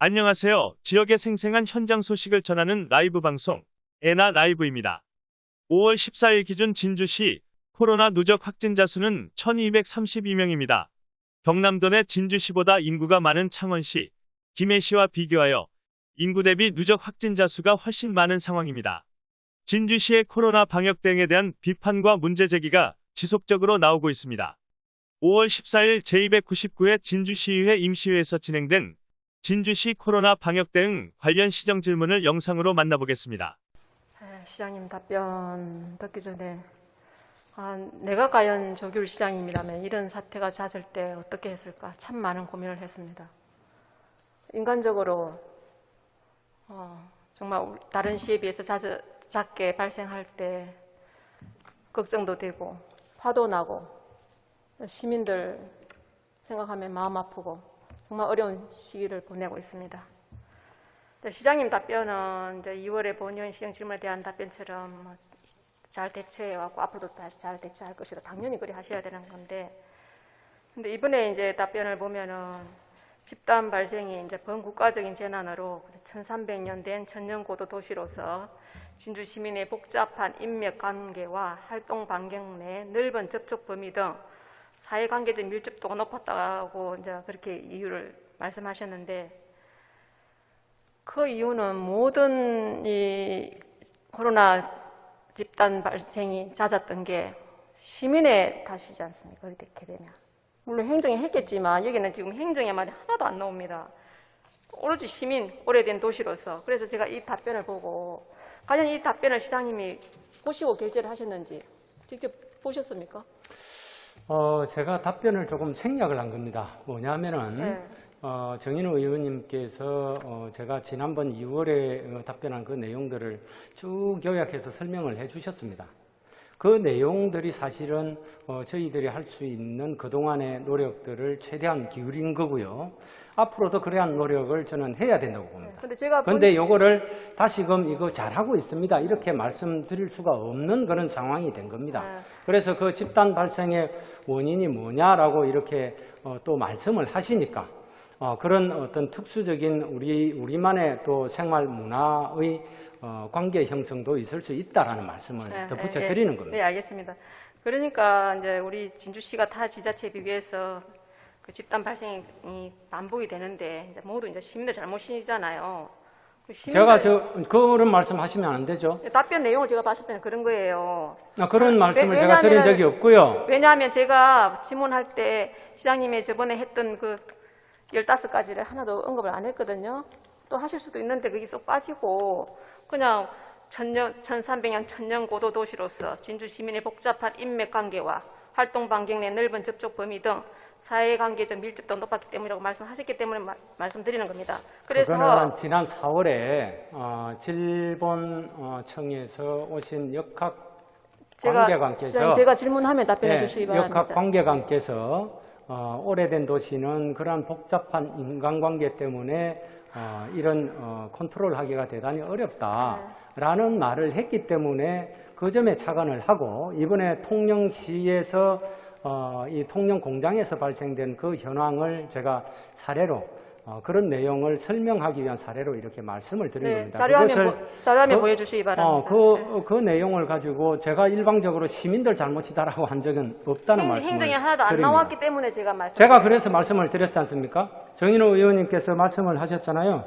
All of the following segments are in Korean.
안녕하세요. 지역의 생생한 현장 소식을 전하는 라이브 방송 에나 라이브입니다. 5월 14일 기준 진주시 코로나 누적 확진자 수는 1232명입니다. 경남도 내 진주시보다 인구가 많은 창원시, 김해시와 비교하여 인구 대비 누적 확진자 수가 훨씬 많은 상황입니다. 진주시의 코로나 방역 대응에 대한 비판과 문제 제기가 지속적으로 나오고 있습니다. 5월 14일 제299회 진주시의회 임시회에서 진행된 진주시 코로나 방역 대응 관련 시정 질문을 영상으로 만나보겠습니다. 네, 시장님 답변 듣기 전에 아, 내가 과연 조규 시장님이라면 이런 사태가 잦을 때 어떻게 했을까 참 많은 고민을 했습니다. 인간적으로 어, 정말 다른 시에 비해서 잦, 작게 발생할 때 걱정도 되고 화도 나고 시민들 생각하면 마음 아프고 정말 어려운 시기를 보내고 있습니다. 네, 시장님 답변은 이제 2월에 본의원 시정 질문에 대한 답변처럼 뭐잘 대처해왔고 앞으로도 다잘 대처할 것이다. 당연히 그리 하셔야 되는 건데. 근데 이번에 이제 답변을 보면은 집단 발생이 이제 범국가적인 재난으로 1300년 된 천년고도 도시로서 진주 시민의 복잡한 인맥 관계와 활동 반경 내 넓은 접촉 범위 등 사회관계적 밀접도가 높았다고 이제 그렇게 이유를 말씀하셨는데 그 이유는 모든 이 코로나 집단 발생이 잦았던 게 시민의 탓이지 않습니까? 이렇게 되면. 물론 행정이 했겠지만 여기는 지금 행정의 말이 하나도 안 나옵니다. 오로지 시민, 오래된 도시로서. 그래서 제가 이 답변을 보고 과연 이 답변을 시장님이 보시고 결제를 하셨는지 직접 보셨습니까? 어, 제가 답변을 조금 생략을 한 겁니다. 뭐냐면은, 네. 어, 정인우 의원님께서 어, 제가 지난번 2월에 어, 답변한 그 내용들을 쭉 요약해서 설명을 해 주셨습니다. 그 내용들이 사실은 어, 저희들이 할 수 있는 그동안의 노력들을 최대한 기울인 거고요. 앞으로도 그러한 노력을 저는 해야 된다고 봅니다. 근데 제가 본- 근데 요거를 다시금 이거 잘하고 있습니다. 이렇게 말씀드릴 수가 없는 그런 상황이 된 겁니다. 네. 그래서 그 집단 발생의 원인이 뭐냐라고 이렇게 어, 또 말씀을 하시니까 어, 그런 어떤 특수적인 우리, 우리만의 또 생활 문화의 어, 관계 형성도 있을 수 있다라는 말씀을 네, 덧붙여 네, 드리는 네. 겁니다. 네, 알겠습니다. 그러니까 이제 우리 진주시가 타 지자체에 비교해서 그 집단 발생이 반복이 되는데 이제 모두 이제 시민들 잘못이잖아요. 그 시민들- 제가 저, 그런 말씀 하시면 안 되죠. 답변 내용을 제가 봤을 때는 그런 거예요. 아, 그런 말씀을 왜- 제가 드린 적이 없고요. 왜냐하면 제가 질문할 때 시장님이 저번에 했던 그 15가지를 하나도 언급을 안 했거든요. 또 하실 수도 있는데 그게 쏙 빠지고 그냥 천년, 1300년 천년 고도 도시로서 진주 시민의 복잡한 인맥 관계와 활동 반경 내 넓은 접촉 범위 등 사회관계적 밀접도가 높았기 때문이라고 말씀하셨기 때문에 마- 말씀드리는 겁니다. 그래서 그거는 지난 4월에 어, 질본청에서 오신 역학 제가, 관계관께서 제가 질문하면 답변해 예, 주시기 역학 바랍니다. 관계관께서 어, 오래된 도시는 그러한 복잡한 인간관계 때문에 어, 이런 어, 컨트롤하기가 대단히 어렵다라는 말을 했기 때문에 그 점에 착안을 하고 이번에 통영시에서 어, 이 통영 공장에서 발생된 그 현황을 제가 사례로 어, 그런 내용을 설명하기 위한 사례로 이렇게 말씀을 드린 네, 겁니다. 자료화면, 보, 자료화면 그- 보여주시기 바랍니다. 어, 그, 그 내용을 가지고 제가 일방적으로 시민들 잘못이다라고 한 적은 없다는 행- 말씀을 행정이 하나도 안 드립니다. 나왔기 때문에 제가 말씀. 제가 그래서 말씀을 드렸지 않습니까? 정인호 의원님께서 말씀을 하셨잖아요.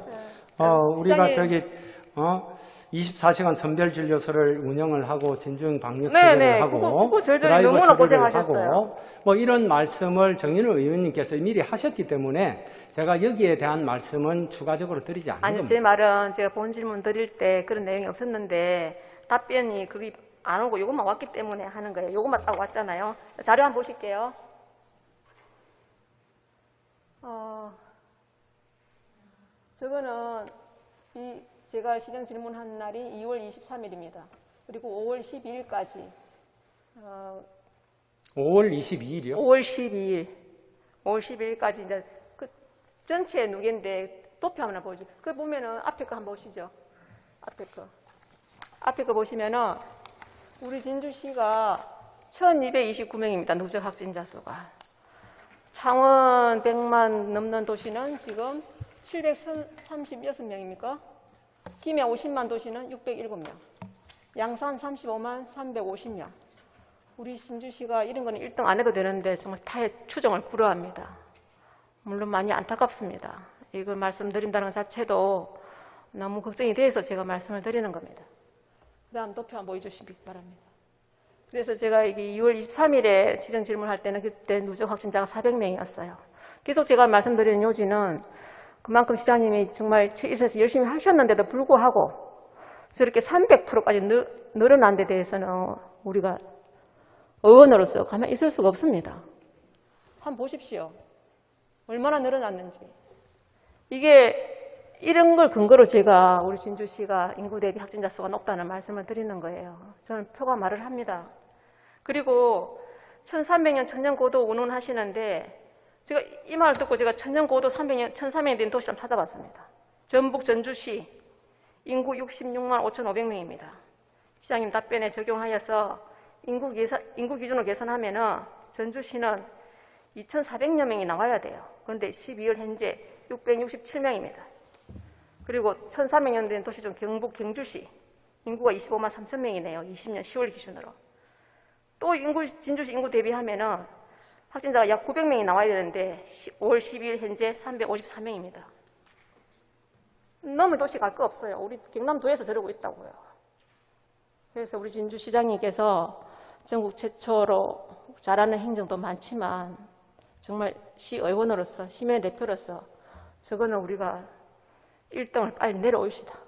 어, 우리가 시장님. 저기 어, 24시간 선별 진료소를 운영을 하고 진중 방역 네, 체계를 네. 하고 그거- 그거 저희들이 드라이버 너무나 고생하셨어요. 하고 뭐 이런 말씀을 정인호 의원님께서 미리 하셨기 때문에 제가 여기에 대한 말씀은 추가적으로 드리지 않는 아니, 겁니다. 제 말은 제가 본 질문 드릴 때 그런 내용이 없었는데 답변이 그게 안 오고 요것만 왔기 때문에 하는 거예요. 요것만 딱 왔잖아요. 자료 한번 보실게요. 어, 저거는 이 제가 시정 질문한 날이 2월 23일입니다. 그리고 5월 12일까지 어, 5월 22일이요? 5월 12일, 5월 12일까지 이제 그 전체 누계인데 도표 하나 보죠. 그 보면은 앞에 거 한번 보시죠. 앞에 거. 앞에 거 보시면은 우리 진주시가 1229명입니다. 누적 확진자 수가. 창원 100만 넘는 도시는 지금 736명입니까? 김해 50만 도시는 607명. 양산 35만 350명. 우리 신주시가 이런 거는 1등 안 해도 되는데 정말 타의 추정을 불허합니다. 물론 많이 안타깝습니다. 이걸 말씀드린다는 것 자체도 너무 걱정이 돼서 제가 말씀을 드리는 겁니다. 그 다음 도표 한번 보여주시기 바랍니다. 그래서 제가 이게 2월 23일에 지정 질문할 때는 그때 누적 확진자가 400명이었어요. 계속 제가 말씀드리는 요지는 그만큼 시장님이 정말 최이에서 열심히 하셨는데도 불구하고 저렇게 300%까지 늘, 늘어난 데 대해서는 우리가 의원으로서 가만히 있을 수가 없습니다. 한번 보십시오. 얼마나 늘어났는지. 이게 이런 걸 근거로 제가 우리 진주시가 인구 대비 확진자 수가 높다는 말씀을 드리는 거예요. 저는 표가 말을 합니다. 그리고 1300년 천년 고도 운운하시는데 제가 이 말을 듣고 제가 천년고도 300년, 1300년 된 도시를 찾아봤습니다. 전북 전주시 인구 66만 5,500명입니다. 시장님 답변에 적용하여서 인구, 계산, 인구 기준으로 계산하면 은 전주시는 2,400여 명이 나와야 돼요. 그런데 12월 현재 667명입니다. 그리고 1,300년 된 도시 중 경북 경주시 인구가 25만 3천 명이네요. 20년 10월 기준으로. 또 인구 진주시 인구 대비하면 은 확진자가 약 900명이 나와야 되는데 5월 12일 현재 354명입니다. 넘을 도시 갈 거 없어요. 우리 경남도에서 저러고 있다고요. 그래서 우리 진주시장님께서 전국 최초로 잘하는 행정도 많지만 정말 시의원으로서 시민의 대표로서 저거는 우리가 1등을 빨리 내려오시다.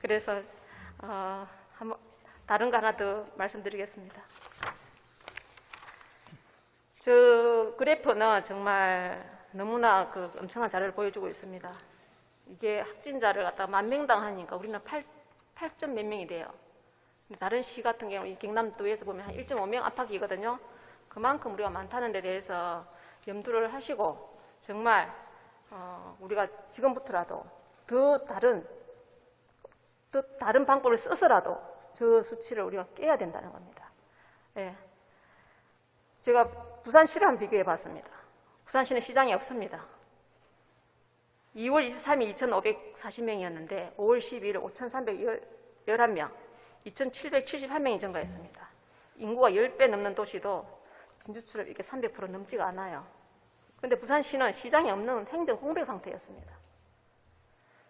그래서 어, 한번 다른 거 하나 더 말씀드리겠습니다. 저 그래프는 정말 너무나 그 엄청난 자료를 보여주고 있습니다. 이게 확진자를 갖다 만 명당 하니까 우리는 8, 8점 몇 명이 돼요. 다른 시 같은 경우 이 경남도에서 보면 한 1.5명 안팎이거든요. 그만큼 우리가 많다는 데 대해서 염두를 하시고 정말 어, 우리가 지금부터라도 더 다른 더 다른 방법을 써서라도 저 수치를 우리가 깨야 된다는 겁니다. 예. 제가 부산시를 한번 비교해 봤습니다. 부산시는 시장이 없습니다. 2월 23일 2,540명이었는데 5월 12일 5,311명, 2,771명이 증가했습니다. 인구가 10배 넘는 도시도 진주처럼 이렇게 300% 넘지가 않아요. 그런데 부산시는 시장이 없는 행정 공백 상태였습니다.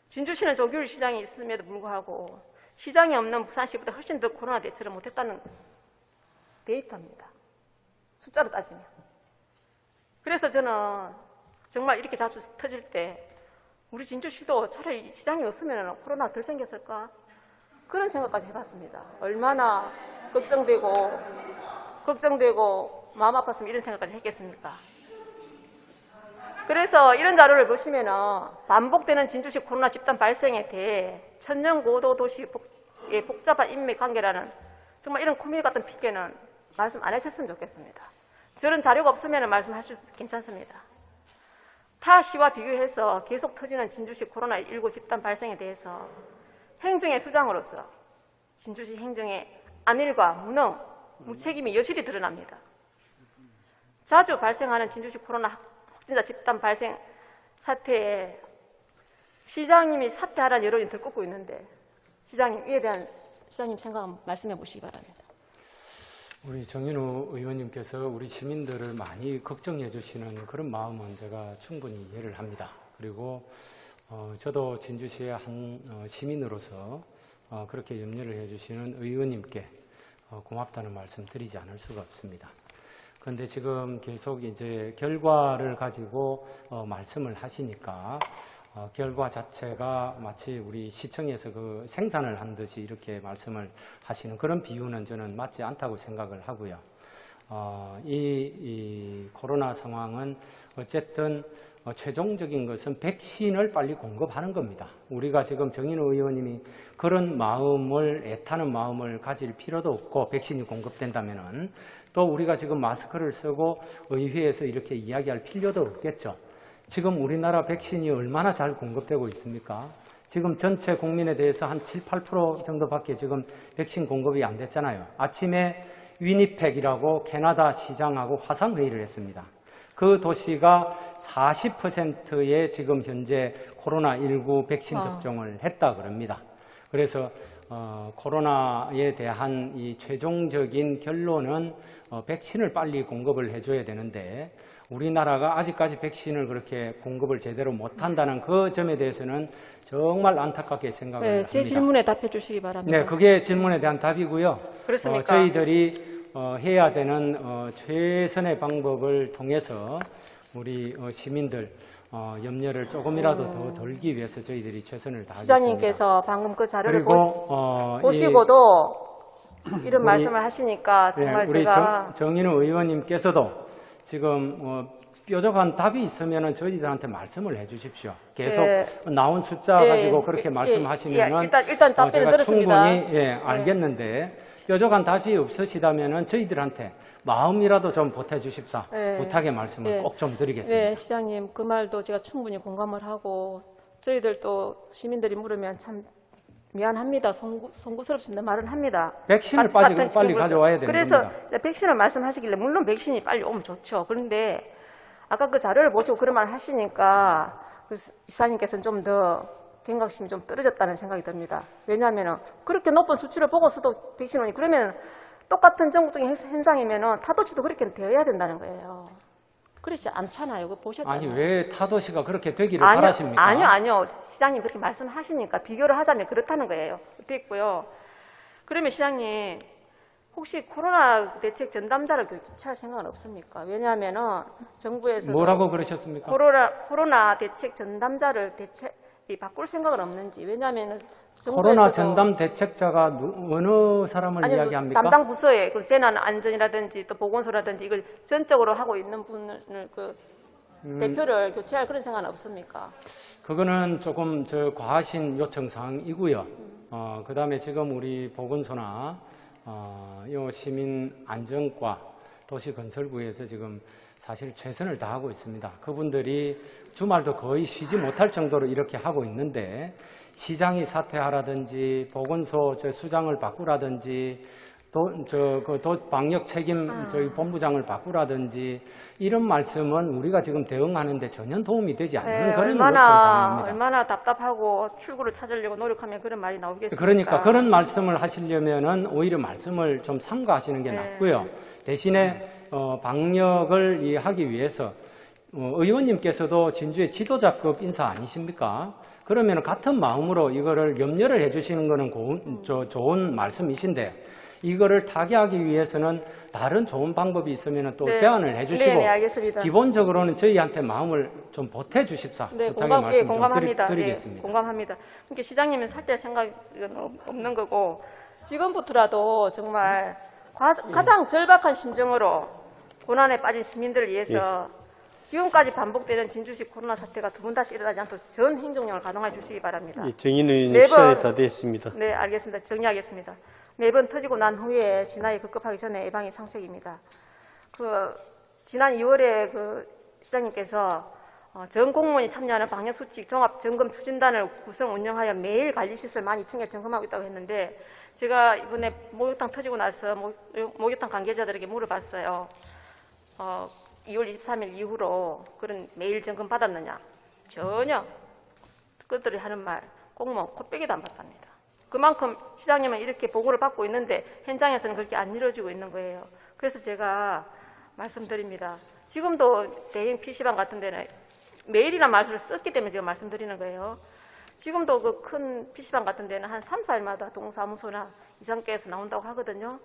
진주시는 조규일 시장이 있음에도 불구하고 시장이 없는 부산시보다 훨씬 더 코로나 대처를 못했다는 데이터입니다. 숫자로 따지면. 그래서 저는 정말 이렇게 자주 터질 때 우리 진주시도 차라리 시장이 없으면 코로나 덜 생겼을까? 그런 생각까지 해봤습니다. 얼마나 걱정되고, 걱정되고, 마음 아팠으면 이런 생각까지 했겠습니까? 그래서 이런 자료를 보시면은 반복되는 진주시 코로나 집단 발생에 대해 천년 고도 도시의 복잡한 인맥 관계라는 정말 이런 코미디 같은 핑계는 말씀 안 하셨으면 좋겠습니다. 저런 자료가 없으면 말씀하셔도 괜찮습니다. 타 시와 비교해서 계속 터지는 진주시 코로나19 집단 발생에 대해서 행정의 수장으로서 진주시 행정의 안일과 무능, 무책임이 여실히 드러납니다. 자주 발생하는 진주시 코로나 확진자 집단 발생 사태에 시장님이 사퇴하라는 여론이 들끓고 있는데 시장님 이에 대한 시장님 생각 말씀해 보시기 바랍니다. 우리 정인우 의원님께서 우리 시민들을 많이 걱정해 주시는 그런 마음은 제가 충분히 이해를 합니다. 그리고 어, 저도 진주시의 한 어, 시민으로서 어, 그렇게 염려를 해 주시는 의원님께 어, 고맙다는 말씀 드리지 않을 수가 없습니다. 그런데 지금 계속 이제 결과를 가지고 어, 말씀을 하시니까 어, 결과 자체가 마치 우리 시청에서 그 생산을 한 듯이 이렇게 말씀을 하시는 그런 비유는 저는 맞지 않다고 생각을 하고요. 어, 이, 이 코로나 상황은 어쨌든 어, 최종적인 것은 백신을 빨리 공급하는 겁니다. 우리가 지금 정인호 의원님이 그런 마음을 애타는 마음을 가질 필요도 없고 백신이 공급된다면은 또 우리가 지금 마스크를 쓰고 의회에서 이렇게 이야기할 필요도 없겠죠. 지금 우리나라 백신이 얼마나 잘 공급되고 있습니까? 지금 전체 국민에 대해서 한 7, 8% 정도밖에 지금 백신 공급이 안 됐잖아요. 아침에 위니펙이라고 캐나다 시장하고 화상회의를 했습니다. 그 도시가 40%의 지금 현재 코로나19 백신 아. 접종을 했다 그럽니다. 그래서 어, 코로나에 대한 이 최종적인 결론은 어, 백신을 빨리 공급을 해줘야 되는데 우리나라가 아직까지 백신을 그렇게 공급을 제대로 못한다는 그 점에 대해서는 정말 안타깝게 생각을 네, 합니다. 제 질문에 답해 주시기 바랍니다. 네, 그게 질문에 대한 답이고요. 그렇습니까? 어, 저희들이 어, 해야 되는 어, 최선의 방법을 통해서 우리 어, 시민들 어, 염려를 조금이라도 더 덜기 위해서 저희들이 최선을 다하겠습니다. 시장님께서 방금 그 자료를 그리고 보시, 어, 이- 보시고도 이런 우리- 말씀을 하시니까 네, 정말 우리 제가 정, 정인우 의원님께서도 지금 어, 뾰족한 답이 있으면 저희들한테 말씀을 해주십시오. 계속 네. 나온 숫자 예, 가지고 예, 그렇게 예, 말씀하시면 예, 일단- 일단 답변을 제가 들었습니다. 네. 충분히 예, 알겠는데 뾰족한 답이 없으시다면 저희들한테 마음이라도 좀 보태주십사 네. 부탁의 말씀을 네. 꼭좀 드리겠습니다. 네, 시장님 그 말도 제가 충분히 공감을 하고 저희들도 시민들이 물으면 참 미안합니다. 송구, 송구스럽습니다. 말은 합니다. 백신을 같- 빨리, 빨리. 가져와야 되는 그래서 겁니다. 백신을 말씀하시길래 물론 백신이 빨리 오면 좋죠. 그런데 아까 그 자료를 보시고 그런 말 하시니까 그 이사님께서는 좀 더 경각심이 좀 떨어졌다는 생각이 듭니다. 왜냐하면 그렇게 높은 수치를 보고서도 백신 오니 그러면 똑같은 전국적인 현- 현상이면 타도치도 그렇게 되어야 된다는 거예요. 그렇지 않잖아요. 보셨잖아요. 아니 왜 타도시가 그렇게 되기를 아니요, 바라십니까? 아니요, 아니요. 시장님 그렇게 말씀하시니까 비교를 하자면 그렇다는 거예요. 됐고요. 그러면 시장님 혹시 코로나 대책 전담자를 교체할 생각은 없습니까? 왜냐하면은 정부에서 뭐라고 그러셨습니까? 코로나 코로나 대책 전담자를 대체 이 바꿀 생각은 없는지 왜냐하면은 코로나 전담 대책자가 누- 어느 사람을 아니, 그 이야기합니까? 담당 부서에 그 재난 안전이라든지 또 보건소라든지 이걸 전적으로 하고 있는 분을 그 음. 대표를 교체할 그런 생각은 없습니까? 그거는 조금 저 과하신 요청 사항이고요. 어, 그다음에 지금 우리 보건소나 어, 요 시민 안전과 도시건설부에서 지금 사실 최선을 다하고 있습니다. 그분들이 주말도 거의 쉬지 못할 정도로 이렇게 하고 있는데 시장이 사퇴하라든지 보건소 저 수장을 바꾸라든지 또저그 방역 책임 저희 본부장을 바꾸라든지 이런 말씀은 우리가 지금 대응하는 데 전혀 도움이 되지 않는 네, 그런 얼마나 요청사항입니다. 얼마나 답답하고 출구를 찾으려고 노력하면 그런 말이 나오겠습니까? 그러니까 그런 말씀을 하시려면은 오히려 말씀을 좀 삼가하시는 게 네. 낫고요. 대신에 어, 방역을 이 하기 위해서 어, 의원님께서도 진주의 지도자급 인사 아니십니까? 그러면 같은 마음으로 이거를 염려를 해주시는 거는 고운, 저, 좋은 말씀이신데 이거를 타개하기 위해서는 다른 좋은 방법이 있으면 또 네. 제안을 해주시고 네, 네, 알겠습니다. 기본적으로는 저희한테 마음을 좀 보태 주십사 네, 부탁의 공감, 예, 말씀 좀 공감합니다. 드리, 예, 겠습니다 공감합니다. 그러니까 시장님은 살 때 생각은 없- 없는 거고 지금부터라도 정말 과- 가장 절박한 심정으로 고난에 빠진 시민들을 위해서 지금까지 반복되는 진주시 코로나 사태가 두 번 다시 일어나지 않도록 전 행정력을 가동해 주시기 바랍니다. 예, 정인 의원님 매번- 시간이 다 됐습니다. 네, 알겠습니다. 정리하겠습니다. 매번 터지고 난 후에 진화에 급급하기 전에 예방이 상책입니다. 그 지난 2월에 그 시장님께서 어, 전 공무원이 참여하는 방역수칙 종합 점검 추진단을 구성 운영하여 매일 관리시설 12,000개 점검하고 있다고 했는데 제가 이번에 목욕탕 터지고 나서 목- 목욕탕 관계자들에게 물어봤어요. 어, 2월 23일 이후로 그런 매일 점검 받았느냐? 전혀 그들이 하는 말 공무원 코빼기도 안 받답니다. 그만큼 시장님은 이렇게 보고를 받고 있는데 현장에서는 그렇게 안 이루어지고 있는 거예요. 그래서 제가 말씀드립니다. 지금도 대형 PC방 같은 데는 매일이란 말을 썼기 때문에 제가 말씀드리는 거예요. 지금도 그 큰 PC방 같은 데는 한 3, 4일마다 동사무소나 이상계에서 나온다고 하거든요.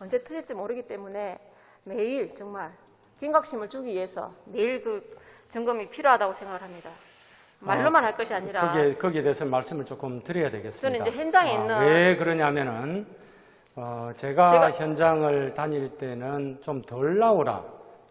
언제 터질지 모르기 때문에 매일 정말 경각심을 주기 위해서 매일 그 점검이 필요하다고 생각을 합니다. 말로만 할 것이 아니라 거기에, 거기에 대해서 말씀을 조금 드려야 되겠습니다. 저는 이제 현장에 아, 있는- 왜 그러냐면은, 어, 제가, 제가- 현장을 다닐 때는 좀 덜 나오라,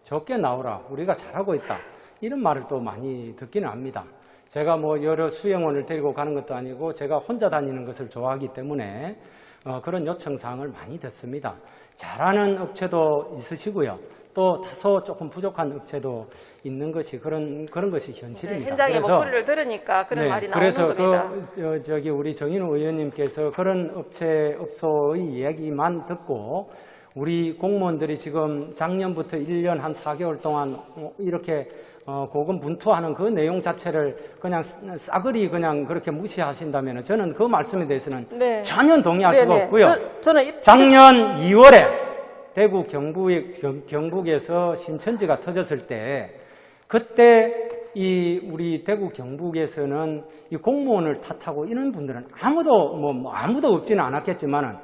적게 나오라, 우리가 잘하고 있다. 이런 말을 또 많이 듣기는 합니다. 제가 뭐 여러 수행원을 데리고 가는 것도 아니고 제가 혼자 다니는 것을 좋아하기 때문에 어, 그런 요청 사항을 많이 듣습니다. 잘하는 업체도 있으시고요. 또 다소 조금 부족한 업체도 있는 것이 그런, 그런 것이 네, 현실입니다. 현장의 그래서 목소리를 들으니까 그런 네, 말이 나오는 그래서 겁니다. 그 어, 저기 우리 정인우 의원님께서 그런 업체 업소의 이야기만 듣고 우리 공무원들이 지금 작년부터 1년 한 4개월 동안 어, 이렇게 어, 고군분투하는 그 내용 자체를 그냥 싸- 싸그리 그냥 그렇게 무시하신다면 저는 그 말씀에 대해서는 네. 전혀 동의할 수가 네네. 없고요. 저, 저는 이- 작년 2월에 대구 경북에, 경, 경북에서 신천지가 터졌을 때 그때 이 우리 대구 경북에서는 이 공무원을 탓하고 이런 분들은 아무도 뭐, 뭐 아무도 없지는 않았겠지만은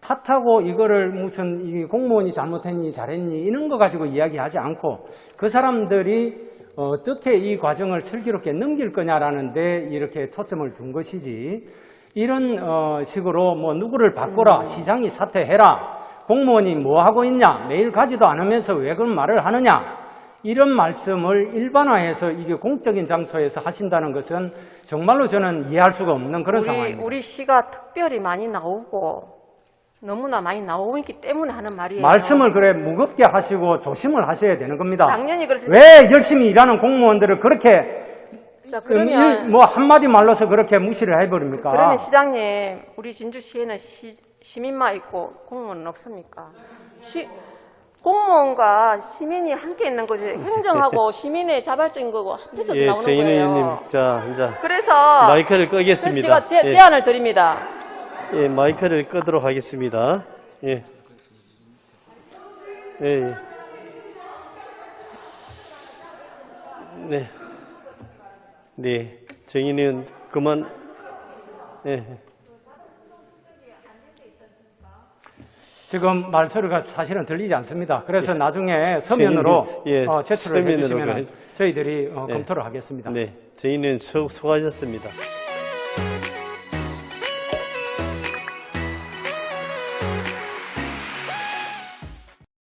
탓하고 이거를 무슨 이 공무원이 잘못했니 잘했니 이런 거 가지고 이야기하지 않고 그 사람들이 어떻게 이 과정을 슬기롭게 넘길 거냐라는데 이렇게 초점을 둔 것이지. 이런 어, 식으로 뭐 누구를 바꿔라 시장이 사퇴해라 공무원이 뭐 하고 있냐 매일 가지도 않으면서 왜 그런 말을 하느냐 이런 말씀을 일반화해서 이게 공적인 장소에서 하신다는 것은 정말로 저는 이해할 수가 없는 그런 우리, 상황입니다. 우리 시가 특별히 많이 나오고 너무나 많이 나오고 있기 때문에 하는 말이에요. 말씀을 그래 무겁게 하시고 조심을 하셔야 되는 겁니다. 당연히 그래서 왜 열심히 일하는 공무원들을 그렇게 자, 일- 그러면 뭐 한마디 말로서 그렇게 무시를 해버립니까? 그러면 시장님 우리 진주시에는 시, 시민만 있고 공무원은 없습니까? 시, 공무원과 시민이 함께 있는 거지 행정하고 시민의 자발적인 거고 합해져서 예, 나오는 거예요. 의원님, 자, 이제 그래서 마이크를 끄겠습니다. 제가 제, 예, 제안을 드립니다. 예, 마이크를 끄도록 하겠습니다. 예. 예, 예. 네. 네. 의원, 그만, 예. 지금 말소리가 사실은 들리지 않습니다. 그래서 나중에 서면으로 예, 어, 제출을 해주시면 해- 저희들이 어, 네. 검토를 하겠습니다. 네. 의원 수, 수고하셨습니다.